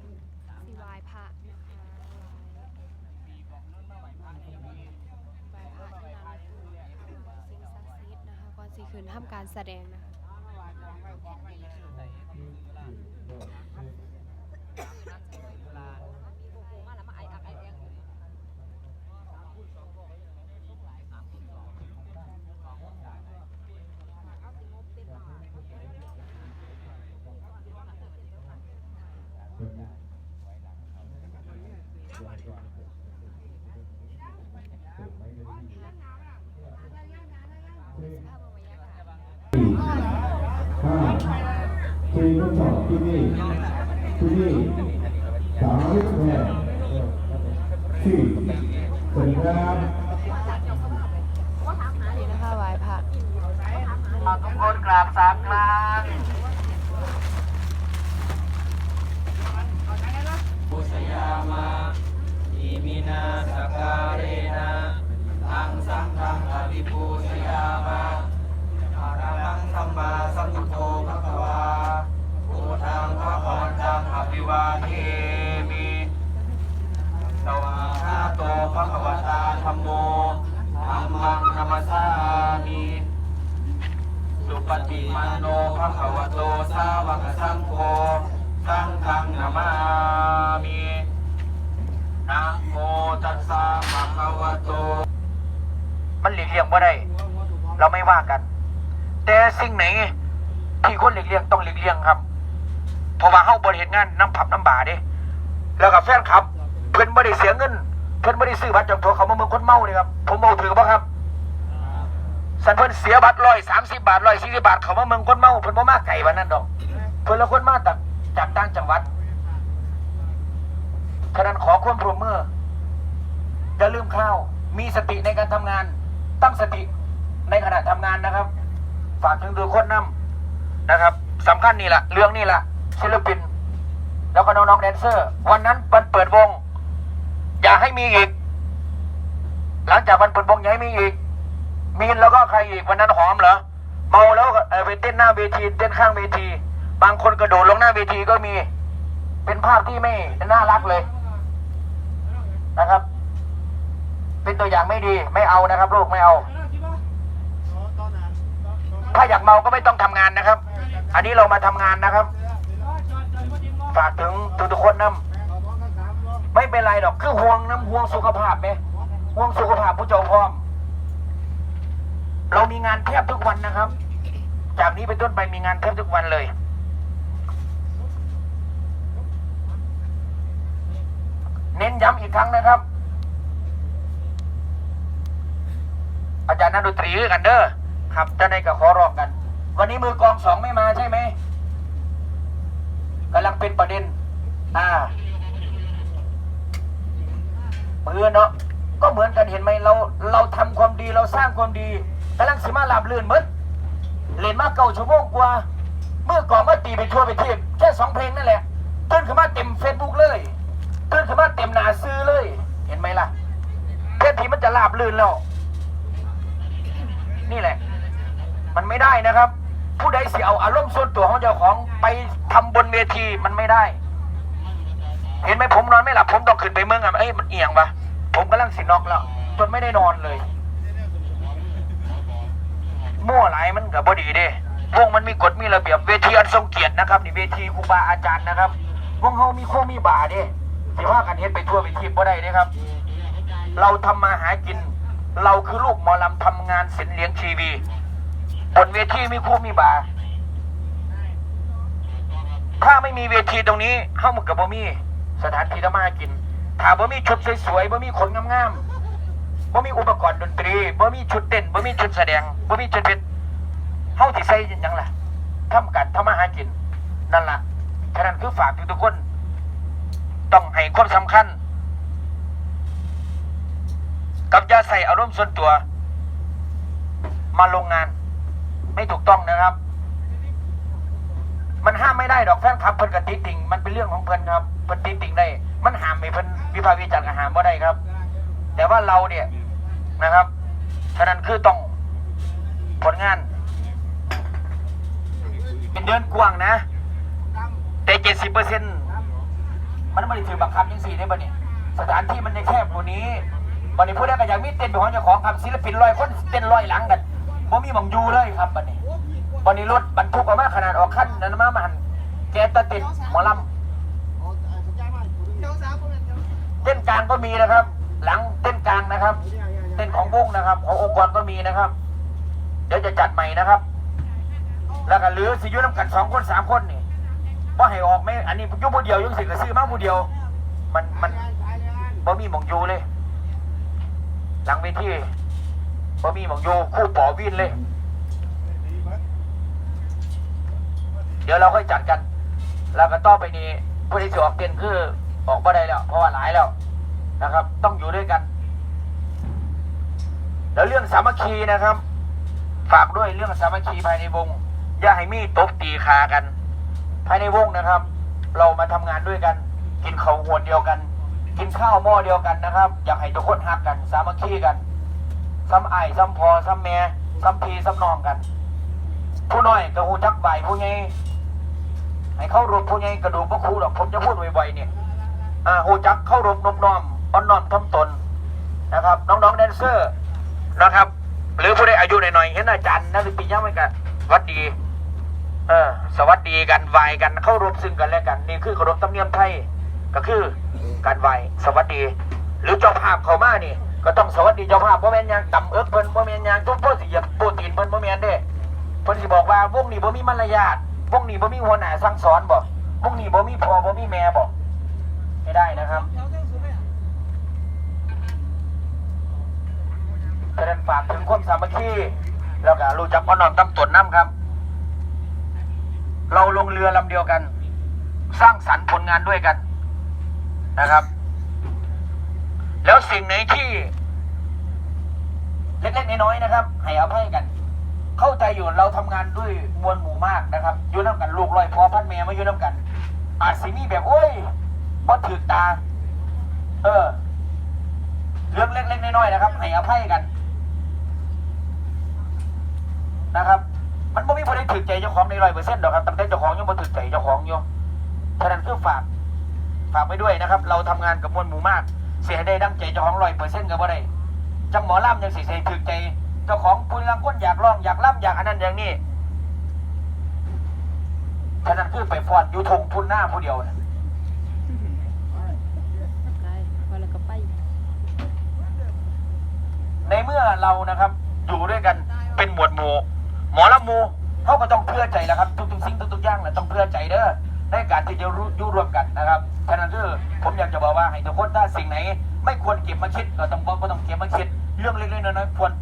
สีวายพระนะคะวายพระที่นนำสิ่งศักดิ์สิทธิ์นะคะก่อนสีคืนทำการแสดงนะคะ ห้าสี่ทดสอบที่นี่ที่นี่สามวิทย์แพทย์สี่ ฏิมาโนภะคะวะโตสาวกสังโฆสังฆังนามามินะโมตัสสะภะคะวะโต มันหลีกเลี่ยงไม่ได้ เราไม่ว่ากัน แต่สิ่งไหนที่คนหลีกเลี่ยงต้องหลีกเลี่ยงครับ เพราะว่าเฮาบริเหตุงานน้ำผับน้ำบาเด้แล้วกับแฟนคลับ เพิ่นบ่ได้เสียเงิน เพิ่นบ่ได้ซื้อบัตรจองตัวเขามาเมืองคนเมานี่ครับ ผมเมาถือบ่ครับ สันเพิ่นเสียบัตรร้อยสามสิบบาทร้อยสี่สิบบาท เขามาเมืองคนเมาเพิ่นบ่มาไก่วันนั้นดอก เพิ่นละคนมาจากจากต่างจังหวัดฉะนั้นขอความร่วมมืออย่าลืมข้าว มีสติในการทำงาน ตั้งสติในขณะทำงานนะครับ ฝากถึงทุกคนนํนะครับสำคัญนี่แหละเรื่องนี่แหละศิลปิน แล้วก็น้องๆแดนเซอร์ วันนั้นวันเปิดวง อย่าให้มีอีก หลังจากวันเปิดวงอย่าให้มีอีก มีนแล้วก็ใครอีกวันนั้นหอมเหรอเมาแล้วไปเต้นหน้าเวทีเต้นข้างเวที บางคนกระโดดลงหน้าเวทีก็มี เป็นภาพที่ไม่น่ารักเลยนะครับ เป็นตัวอย่างไม่ดีไม่เอานะครับลูกไม่เอา ถ้าอยากเมาก็ไม่ต้องทำงานนะครับ อันนี้เรามาทำงานนะครับ ฝากถึงทุกๆคนนะไม่เป็นไรหรอกคือห่วงน้ำห่วงสุขภาพไหมห่วงสุขภาพผู้เจ้าพร้อม เรามีงานแทบทุกวันนะครับ จากนี้เป็นต้นไปมีงานแทบทุกวันเลย เน้นย้ำอีกครั้งนะครับ อาจารย์นักดนตรีกันเด้อครับจะได้กับขอร้องกัน วันนี้มือกองสองไม่มาใช่ไหมกำลังเป็นประเด็น อ่ามือเนาะก็เหมือนกันเห็นไหมเราเราทำความดีเราสร้างความดีำลังสิมาลับลื่นหมดเล่นมาเก่าชั่วโมงกว่าเมื่อก่อนมาตีไปทั่วไปทีบแค่สองเพลงนั่นแหละตื่นขึ้นมาเต็มเฟซบุ๊กเลยตื่นขึ้นมาเต็มหนาซื้อเลย เห็นไหมล่ะเพศทีมันจะลาบลื่นแล้ว นี่แหละ มันไม่ได้นะครับ ผู้ใดเสียเอาอารมณ์ส่วนตัวของเจ้าของไปทำบนเวทีมันไม่ได้ เห็นไหมผมนอนไม่หลับผมต้องขึ้นไปเมืองอะเอ้ยมันเอียงปะผมกำลังสินอกแล้วจนไม่ได้นอนเลย มั่วไหลายมันกับบดีเด้วงมันมีกฎมีระเบียบเวทีอันทรงเกียรตินะครับนี่เวทีครูบาอาจารย์นะครับวงเฮามีโค้งมีบาเด้สิว่ากันเฮ็ดไปทั่วไปทีบ่ได้เด้ครับ เราทำมาหากิน เราคือลูกหมอลำทำงานศิลเลี้ยงชีวีบนเวทีมีครูมีบาถ้าไม่มีเวทีตรงนี้เฮ้ามันกับบ่มีสถานที่ทำมาหากินถ้าบ่มีชุดสวยๆบ่มีขนงามๆ บ่มีอุปกรณ์ดนตรีบ่มีชุดเต้นบ่มีชุดแสดงบ่มีชุดเพชรเฮาสิใส่ยังล่ะทำกันทำมาหากิน นั่นล่ะฉะนั้นคือฝากทุกคน ต้องให้ความสำคัญ กับยาใส่อารมณ์ส่วนตัว มาลงงาน ไม่ถูกต้องนะครับ มันห้ามไม่ได้ดอกแฟนคลับเพิ่นกับติติงมันเป็นเรื่องของเพิ่นครับเพิ่นติติงได้ มันห้ามไม่เพิ่นวิพากษ์วิจารณ์กับห้ามบ่ได้ครับ แต่ว่าเราเนี่ย นะครับฉะนั้นคือต้องผลงาน เป็นเดือนกว้างนะ แต่เจ็ดสิบเปอร์เซ็นต์มันไม่ได้ถือบังคับยังสี่ได้บ่เนี่ยสถานที่มันจะแคบกว่านี้วันนี้ผู้ใดก็อย่ากมีเต้นเป็นของเจ้าของครับศิลปินร้อยคนเต้นร้อยหลังกันบ่มีหมองอยู่เลยครับบัดนี้วันนี้รถบรรทุกออกมาขนาดออกขั้นนั้นมามันแกตะติดหมอลำเต้นกลางก็มีนะครับ หลังเต้นกลางนะครับ เต้นของวงนะครับ ขององค์กรก็มีนะครับ เดี๋ยวจะจัดใหม่นะครับ แล้วก็หลือสิยุน้ำกันสองคนสามคนนี่ว่าให้ออกไหมอันนี้ยุผู้เดียวอยังสิก็ซื้อมาผู้เดียว มันมันบ่มีหมองยูเลย หลังเวทีบ่มีหมองยูคู่ปอวินเลย เดี๋ยวเราค่อยจัดกัน แล้วก็ต่อไปนี้ผู้ที่จะออกเต้นคือออกบ่ได้แล้ว เพราะว่าหลายแล้วนะครับ ต้องอยู่ด้วยกัน แล้วเรื่องสามัคคีนะครับ ฝากด้วยเรื่องสามัคคีภายในวง อย่าให้มีตบตีคากัน ภายในวงนะครับ เรามาทำงานด้วยกัน กินข้าวหัวเดียวกัน กินข้าวหม้อเดียวกันนะครับ อยากให้ทุกคนหักกัน สามัคคีกันซ้ำไอ้ซ้ำพอซ้ำแม่ซ้ำพีซ้ำนองกัน ผู้น้อยกระหูจักใบผู้ใหญ่ให้เข้ารบผู้ใหญ่กระดูกพระครูหรอกผมจะพูดไวๆเนี่ยอ่าหูจักเข้ารบนบน้อมอ่อนน้อมทำตนนะครับ น้องๆแดนเซอร์ นะครับ หรือผู้ใดอายุหน่อยๆเห็นอาจารย์นักดนตรีย่างไม่กันสวัสดี เออ สวัสดีกันไหวกันเข้ารบซึ่งกันและกัน นี่คือเคารพธรรมเนียมไทยก็คือการไหวสวัสดี หรือเจ้าภาพเขามานี่ ก็ต้องสวัสดีเจ้าภาพเพราแม่นยังต่ำเอิกเพิ่นเพราแม่นยังทุกพวกสิเหยียบโปรตีนเพิ่นพราแม่นเด้เพิ่นสิบอกว่าวงนี้บ่มีมารยาทวงนี้บ่มีหัวหน้าสั่งสอนบ่วงนี้บ่มีพ่อบ่มีแม่บ่ไม่ได้นะครับฉะนั้นฝากถึงความสามัคคีแล้วก็รู้จักพ่อน้อมตั้ตนน้ำครับ เราลงเรือลำเดียวกัน สร้างสรรค์ผลงานด้วยกันนะครับ แล้วสิ่งไหนที่ เล็กๆน้อยๆนะครับ ให้อภัยกัน เข้าใจอยู่เราทำงานด้วยมวลหมู่มากนะครับอยู่น้ำกันลูกลอยพอพันเมียมาอยู่น้ำกัน อาจสิมีแบบโอ้ยพอถือตา เออ เรื่องเล็กๆน้อยๆนะครับ ให้อภัยกัน นะครับ มันไม่มีคนได้ถือใจเจ้าของในร้อยเปอร์เซ็นต์หรอกครับตั้งแต่เจ้าของยังไม่ถือใจเจ้าของอยู่ฉะนั้นคือฝากฝากไว้ด้วยนะครับ เราทำงานกับมวลหมู่มาก เสียได้ดังใจเจ้าของร้อยเปอร์เซ็นต์ก็บ่ได้จังหมอล่ำยังสิเสียถือใจ เจ้าของผู้ลังคนอยากร้องอยากล่ำอยากอันนั้นอย่างนี้ฉะนั้นคือไปฟอดอยู่ทงทุนหน้าผู้เดียวนะในเมื่อเรานะครับอยู่ด้วยกันเป็นหมวดหมู่ หมอลำมูเขาก็ต้องเพื่อใจแล้วครับทุกๆสิ่งทุกๆอย่างแหละต้องเพื่อใจเด้อในการที่จะรู้ยุ่ร่วมกันนะครับฉะนั้นคือผมอยากจะบอกว่าให้ทุกคนถ้าสิ่งไหน ไม่ควรเก็บมาคิดก็ต้องบอกก็ต้องเก็บมาคิด เรื่องเล็กๆน้อยๆควร